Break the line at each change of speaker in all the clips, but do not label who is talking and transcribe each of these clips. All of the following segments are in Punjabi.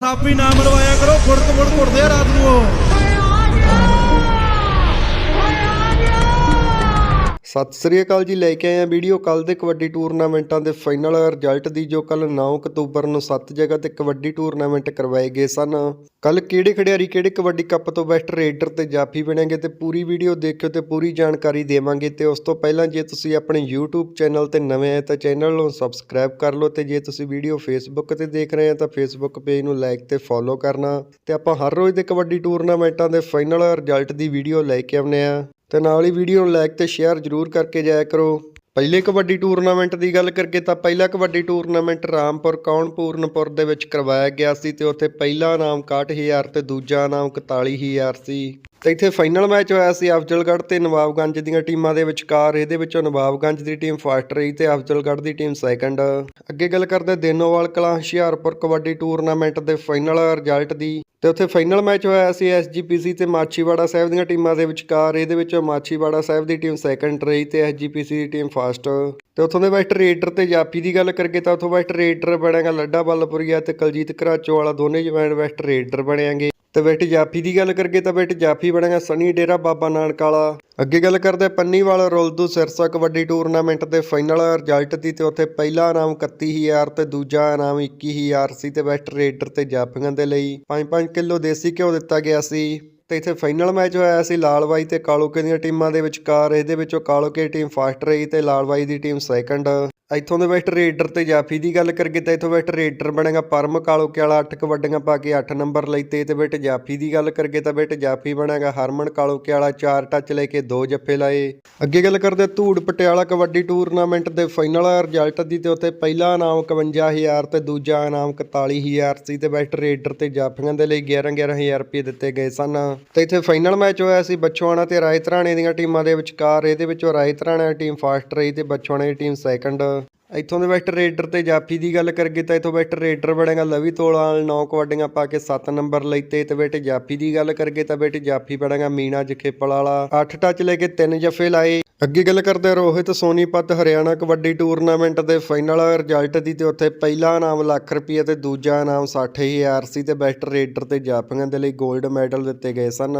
ਸਾਪੀ ਨਾ ਮਰਵਾਇਆ ਕਰੋ ਫੁੜਕ ਫੁੜ ਘੁੱਟਦੇ ਆ ਰਾਤ ਨੂੰ ਉਹ।
ਸਤਿ ਸ੍ਰੀ ਅਕਾਲ ਜੀ, ਲੈ ਕੇ ਆਏ ਆ ਵੀਡੀਓ। ਕੱਲ ਦੇ ਕਬੱਡੀ ਟੂਰਨਾਮੈਂਟਾਂ ਦੇ ਫਾਈਨਲ ਰਿਜ਼ਲਟ ਦੀ ਜੋ ਕੱਲ 9 ਅਕਤੂਬਰ ਨੂੰ 7 ਜਗ੍ਹਾ ਤੇ ਕਬੱਡੀ ਟੂਰਨਾਮੈਂਟ ਕਰਵਾਏ ਗਏ ਸਨ। ਕੱਲ ਕਿਹੜੇ ਖਿਡਾਰੀ, ਕਿਹੜੇ ਕਬੱਡੀ ਕੱਪ ਤੋਂ ਬੈਸਟ ਰੇਡਰ ਤੇ ਜਾਫੀ ਬਣੇਗੇ ਤੇ ਪੂਰੀ ਵੀਡੀਓ ਦੇਖਿਓ ਤੇ ਪੂਰੀ ਜਾਣਕਾਰੀ ਦੇਵਾਂਗੇ। ਤੇ ਉਸ ਤੋਂ ਪਹਿਲਾਂ ਜੇ ਤੁਸੀਂ ਆਪਣੇ YouTube ਚੈਨਲ ਤੇ ਨਵੇਂ ਆਏ ਤਾਂ ਚੈਨਲ ਨੂੰ ਸਬਸਕ੍ਰਾਈਬ ਕਰ ਲਓ ਤੇ ਜੇ ਤੁਸੀਂ ਵੀਡੀਓ Facebook ਤੇ ਦੇਖ ਰਹੇ ਆ ਤਾਂ Facebook ਪੇਜ ਨੂੰ ਲਾਈਕ ਤੇ ਫੋਲੋ ਕਰਨਾ। ਤੇ ਆਪਾਂ ਹਰ ਰੋਜ਼ ਦੇ ਕਬੱਡੀ ਟੂਰਨਾਮੈਂਟਾਂ ਦੇ ਫਾਈਨਲ ਰਿਜ਼ਲਟ ਦੀ ਵੀਡੀਓ ਲੈ ਕੇ ਆਉਂਦੇ ਆ ਤੇ ਨਾਲ ਹੀ ਵੀਡੀਓ ਨੂੰ ਲਾਈਕ ਤੇ ਸ਼ੇਅਰ ਜ਼ਰੂਰ ਕਰਕੇ ਜਾਇਆ ਕਰੋ। ਪਹਿਲੇ ਕਬੱਡੀ ਟੂਰਨਾਮੈਂਟ ਦੀ ਗੱਲ ਕਰਕੇ ਤਾਂ ਪਹਿਲਾ ਕਬੱਡੀ ਟੂਰਨਾਮੈਂਟ ਰਾਮਪੁਰ, ਕੌਣਪੂਰਨਪੁਰ ਦੇ ਵਿੱਚ ਕਰਵਾਇਆ ਗਿਆ ਸੀ ਤੇ ਉੱਥੇ ਪਹਿਲਾ ਇਨਾਮ 61000 ਤੇ ਦੂਜਾ ਇਨਾਮ 41000 ਸੀ। ਤੇ ਇੱਥੇ ਫਾਈਨਲ ਮੈਚ ਹੋਇਆ ਸੀ ਅਫਜ਼ਲਗੜ੍ਹ ਤੇ ਨਵਾਬਗੰਜ ਦੀਆਂ ਟੀਮਾਂ ਦੇ ਵਿਚਕਾਰ। ਇਹਦੇ ਵਿੱਚੋਂ ਨਵਾਬਗੰਜ ਦੀ ਟੀਮ ਫਸਟ ਰਹੀ ਤੇ ਅਫਜ਼ਲਗੜ੍ਹ ਦੀ ਟੀਮ ਸੈਕੰਡ ਅੱਗੇ ਗੱਲ ਕਰਦੇ ਦੇਨੋਵਾਲ ਕਲਾਂ ਹੁਸ਼ਿਆਰਪੁਰ ਕਬੱਡੀ ਟੂਰਨਾਮੈਂਟ ਦੇ ਫਾਈਨਲ ਰਿਜ਼ਲਟ ਦੀ। ਤੇ ਉੱਥੇ ਫਾਈਨਲ ਮੈਚ ਹੋਇਆ ਸੀ ਐਸਜੀਪੀਸੀ ਤੇ ਮਾਛੀਵਾੜਾ ਸਾਹਿਬ ਦੀਆਂ ਟੀਮਾਂ ਦੇ ਵਿਚਕਾਰ। ਇਹਦੇ ਵਿੱਚ ਮਾਛੀਵਾੜਾ ਸਾਹਿਬ ਦੀ ਟੀਮ ਸੈਕੰਡ ਰਹੀ ਤੇ ਐਸਜੀਪੀਸੀ ਦੀ ਟੀਮ ਫਸਟ ਤੇ ਉੱਥੋਂ ਦੇ ਵੈਸਟ ਰੇਡਰ ਤੇ ਜਾਪੀ ਦੀ ਗੱਲ ਕਰਕੇ ਤਾਂ ਉੱਥੋਂ ਵੈਸਟ ਰੇਡਰ ਬਣਿਆਗਾ ਲੱਡਾ ਬੱਲਪੁਰੀਆ ਤੇ ਕਲਜੀਤ ਘਰਾਚੋ ਵਾਲਾ ਦੋਨੇ ਜਵੈਂਡ ਵੈਸਟ ਰੇਡਰ ਬਣਿਆਗੇ ਤੇ ਬੈਟ ਜਾਫੀ ਦੀ ਗੱਲ ਕਰਕੇ ਤਾਂ ਬੈਟ ਜਾਫੀ ਬਣੇਗਾ ਸਨੀ ਡੇਰਾ ਬਾਬਾ ਨਾਨਕ ਵਾਲਾ। ਅੱਗੇ ਗੱਲ ਕਰਦੇ ਪੰਨੀਵਾਲ ਰੋਲਦੂ ਸਿਰਸਾ ਕਬੱਡੀ ਟੂਰਨਾਮੈਂਟ ਦੇ ਫਾਈਨਲ ਰਿਜ਼ਲਟ ਦੀ ਤੇ ਉੱਥੇ ਪਹਿਲਾ ਇਨਾਮ 31000 ਤੇ ਦੂਜਾ ਇਨਾਮ 21000 ਸੀ ਤੇ ਬੈਸਟ ਰੇਡਰ ਤੇ ਜਾਫੀਆਂ ਦੇ ਲਈ। 5-5 ਕਿਲੋ ਦੇਸੀ ਘਿਓ ਦਿੱਤਾ ਗਿਆ ਸੀ ਤੇ ਇੱਥੇ ਫਾਈਨਲ ਮੈਚ ਹੋਇਆ ਸੀ ਲਾਲਵਾਈ ਤੇ ਕਾਲੋਕੇ ਦੀਆਂ ਟੀਮਾਂ ਦੇ ਵਿਚਕਾਰ। ਇਹਦੇ ਵਿੱਚੋਂ ਕਾਲੋਕੇ ਟੀਮ ਫਸਟ ਰਹੀ ਤੇ ਲਾਲਵਾਈ ਦੀ ਟੀਮ ਸੈਕੰਡ ਇੱਥੋਂ ਦੇ ਬੈਸਟ ਰੇਡਰ ਤੇ ਜਾਫੀ ਦੀ ਗੱਲ ਕਰੀਏ ਤਾਂ ਇੱਥੋਂ ਬੈਸਟ ਰੇਡਰ ਬਣੇਗਾ ਪਰਮ ਕਾਲੋਕੇ ਵਾਲਾ 8 ਕਬੱਡੀਆਂ ਪਾ ਕੇ 8 ਨੰਬਰ ਲਈ ਤੇ ਬੈਟ ਜਾਫੀ ਦੀ ਗੱਲ ਕਰੀਏ ਤਾਂ ਬੈਟ ਜਾਫੀ ਬਣੇਗਾ ਹਰਮਨ ਕਾਲੋਕੇ ਵਾਲਾ 4 ਟੱਚ ਲੈ ਕੇ 2 ਜੱਫੇ ਲਾਏ। ਅੱਗੇ ਗੱਲ ਕਰਦੇ ਧੂੜ ਪਟਿਆਲਾ ਕਬੱਡੀ ਟੂਰਨਾਮੈਂਟ ਦੇ ਫਾਈਨਲ ਰਿਜ਼ਲਟ ਦੀ ਤੇ ਉੱਥੇ ਪਹਿਲਾ ਇਨਾਮ 51000 ਤੇ ਦੂਜਾ ਇਨਾਮ 41000 ਸੀ ਤੇ ਬੈਸਟ ਰੇਡਰ ਤੇ ਜਾਫੀਆਂ ਦੇ ਲਈ 11 11000 ਰੁਪਏ ਦਿੱਤੇ ਗਏ ਸਨ। ਤੇ ਇੱਥੇ ਫਾਈਨਲ ਮੈਚ ਹੋਇਆ ਸੀ ਬੱਚੋਆਣਾ ਤੇ ਰਾਏ ਧਰਾਣੇ ਦੀਆਂ ਟੀਮਾਂ ਦੇ ਵਿਚਕਾਰ, ਇਹਦੇ ਵਿੱਚੋਂ ਰਾਏ ਧਰਾਣਾ ਦੀ ਟੀਮ ਫਸਟ ਰਹੀ ਤੇ ਬੱਚੋਆਣਾ ਦੀ ਟੀਮ ਸੈਕੰਡ ਇੱਥੋਂ ਦੇ ਵੈਸਟ ਰੇਡਰ ਤੇ ਜਾਫੀ ਦੀ ਗੱਲ ਕਰੀਏ ਤਾਂ ਇੱਥੋਂ ਵੈਸਟ ਰੇਡਰ ਬਣੇਗਾ ਲਵੀ ਤੋਲਾ ਨਾਲ 9 ਕਬੱਡੀਆਂ ਪਾ ਕੇ 7 ਨੰਬਰ ਲੈਤੇ ਤੇ ਬੇਟੇ ਜਾਫੀ ਦੀ ਗੱਲ ਕਰੀਏ ਤਾਂ ਬੇਟੇ ਜਾਫੀ ਬਣੇਗਾ ਮੀਨਾ ਜਖੇਪਲ ਵਾਲਾ। 8 ਟੱਚ ਲੈ ਕੇ 3 ਜਫੇ ਲਾਏ। ਅੱਗੇ ਗੱਲ ਕਰਦੇ ਰੋਹਿਤ ਸੋਨੀਪਤ, ਹਰਿਆਣਾ ਕਬੱਡੀ ਟੂਰਨਾਮੈਂਟ ਦੇ ਫਾਈਨਲ ਰਿਜ਼ਲਟ ਦੀ ਤੇ ਉੱਥੇ ਪਹਿਲਾ ਇਨਾਮ ਲੱਖ ਰੁਪਏ ਤੇ ਦੂਜਾ ਇਨਾਮ 60000 ਸੀ ਤੇ ਬੈਸਟ ਰੇਡਰ ਤੇ ਜਾਫੀਆਂ ਦੇ ਲਈ 골ਡ ਮੈਡਲ ਦਿੱਤੇ ਗਏ ਸਨ।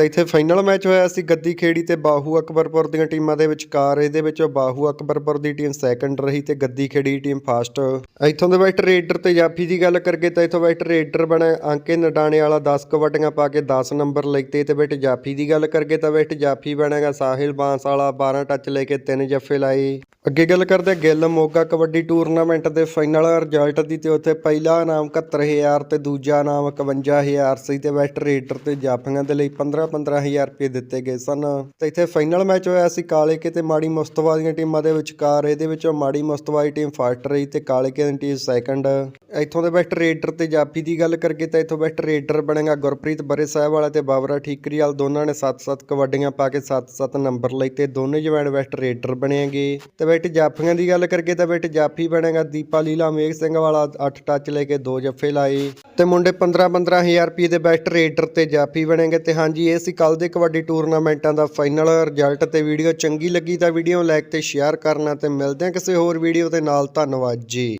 ਤੇ ਇੱਥੇ ਫਾਈਨਲ ਮੈਚ ਹੋਇਆ ਸੀ ਗੱਦੀ ਖੇੜੀ ਤੇ ਬਾਹੂ ਅਕਬਰਪੁਰ ਦੀਆਂ ਟੀਮਾਂ ਦੇ ਵਿਚਕਾਰ। ਇਹਦੇ ਵਿੱਚ ਬਾਹੂ ਅਕਬਰਪੁਰ ਦੀ ਟੀਮ ਸੈਕੰਡ ਰਹੀ ਤੇ ਗੱਦੀ ਖੇੜੀ ਟੀਮ ਫਸਟ ਇੱਥੋਂ ਦੇ ਬੈਸਟ ਰੇਡਰ ਤੇ ਜਾਫੀ ਦੀ ਗੱਲ ਕਰੀਏ ਤਾਂ ਇੱਥੋਂ ਬੈਸਟ ਰੇਡਰ ਬਣਿਆ ਅੰਕੇ ਨਡਾਣੇ ਵਾਲਾ 10 ਕਬੱਡੀਆਂ ਪਾ ਕੇ 10 ਨੰਬਰ ਲੈਤੇ ਤੇ ਬੈਟ ਜਾਫੀ ਦੀ ਗੱਲ ਕਰੀਏ ਤਾਂ ਬੈਸਟ ਜਾਫੀ ਬਣੇਗਾ ਸਾਹਿਲ ਬਾਂਸ ਵਾਲਾ 12 ਟੱਚ ਲੈ ਕੇ 3 ਜੱਫੇ ਲਾਏ। ਅੱਗੇ ਗੱਲ ਕਰਦੇ ਗਿੱਲ ਮੋਗਾ ਕਬੱਡੀ ਟੂਰਨਾਮੈਂਟ ਦੇ ਫਾਈਨਲ ਰਿਜ਼ਲਟ ਦੀ ਤੇ ਉੱਥੇ ਪਹਿਲਾ ਇਨਾਮ 71000 ਤੇ ਦੂਜਾ ਇਨਾਮ 51000 ਸੀ ਤੇ ਬੈਸਟ ਰੇਡਰ ਤੇ ਜਾਫੀਆਂ ਦੇ ਲਈ 15 15000 ਰੁਪਏ ਦਿੱਤੇ ਗਏ ਸਨ। ਤੇ ਇੱਥੇ ਫਾਈਨਲ ਮੈਚ ਹੋਇਆ ਸੀ ਕਾਲੇ ਕੇ ਤੇ ਮਾੜੀ ਮੁਸਤਫਾ ਦੀਆਂ ਟੀਮਾਂ ਦੇ ਵਿਚਕਾਰ। ਇਹਦੇ ਵਿੱਚੋਂ ਮਾੜੀ ਮੁਸਤਫਾ ਦੀ ਟੀਮ ਫਸਟ ਰਹੀ ਤੇ ਕਾਲੇ ਦੀ ਟੀਮ ਸੈਕੰਡ। ਇੱਥੋਂ ਦੇ ਬੈਸਟ ਰੇਡਰ ਤੇ ਜਾਫੀ ਦੀ ਗੱਲ ਕਰੀਏ ਤਾਂ ਇੱਥੋਂ ਬੈਸਟ ਰੇਡਰ ਬਣੇਗਾ ਗੁਰਪ੍ਰੀਤ ਬਰੇ ਸਾਹਿਬ ਵਾਲਾ ਤੇ ਬਾਬਰਾ ਠੀਕਰੀ ਵਾਲ ਦੋਨਾਂ ਨੇ 7-7 ਕਬੱਡੀਆਂ ਪਾ ਕੇ 7-7 ਨੰਬਰ ਲਈ ਤੇ ਦੋਨੇ ਜਵੈਂਡ ਬੈਸਟ ਰੇਡਰ ਬਣੇਗੇ। ਤੇ ਬੈਟ ਜਾਫੀਆਂ ਦੀ ਗੱਲ ਕਰੀਏ ਤਾਂ ਬੈਟ ਜਾਫੀ ਬਣੇਗਾ। ਦੀਪਾ ਲੀਲਾ, ਮੇਘ ਸਿੰਘ ਵਾਲਾ 8 ਟੱਚ ਲੈ ਕੇ ਦੋ ਜੱਫੇ ਲਾਏ। ਤੇ ਮੁੰਡੇ 15-15000 ਰੁਪਏ ਦੇ ਬੈਸਟ ਰੇਡਰ ਤੇ ਜਾਫੀ ਬਣੇਗੇ। ਤੇ ਹਾਂਜੀ, ਇਹ ਸੀ ਕੱਲ ਦੇ ਕਬੱਡੀ ਟੂਰਨਾਮੈਂਟਾਂ ਦਾ ਫਾਈਨਲ ਰਿਜ਼ਲਟ ਤੇ ਵੀਡੀਓ। ਚੰਗੀ ਲੱਗੀ ਤਾਂ ਵੀਡੀਓ ਲਾਈਕ ਤੇ ਸ਼ੇਅਰ ਕਰਨਾ ਤੇ ਮਿਲਦੇ ਹਾਂ ਕਿਸੇ ਹੋਰ ਵੀਡੀਓ ਦੇ ਨਾਲ। ਧੰਨਵਾਦ ਜੀ।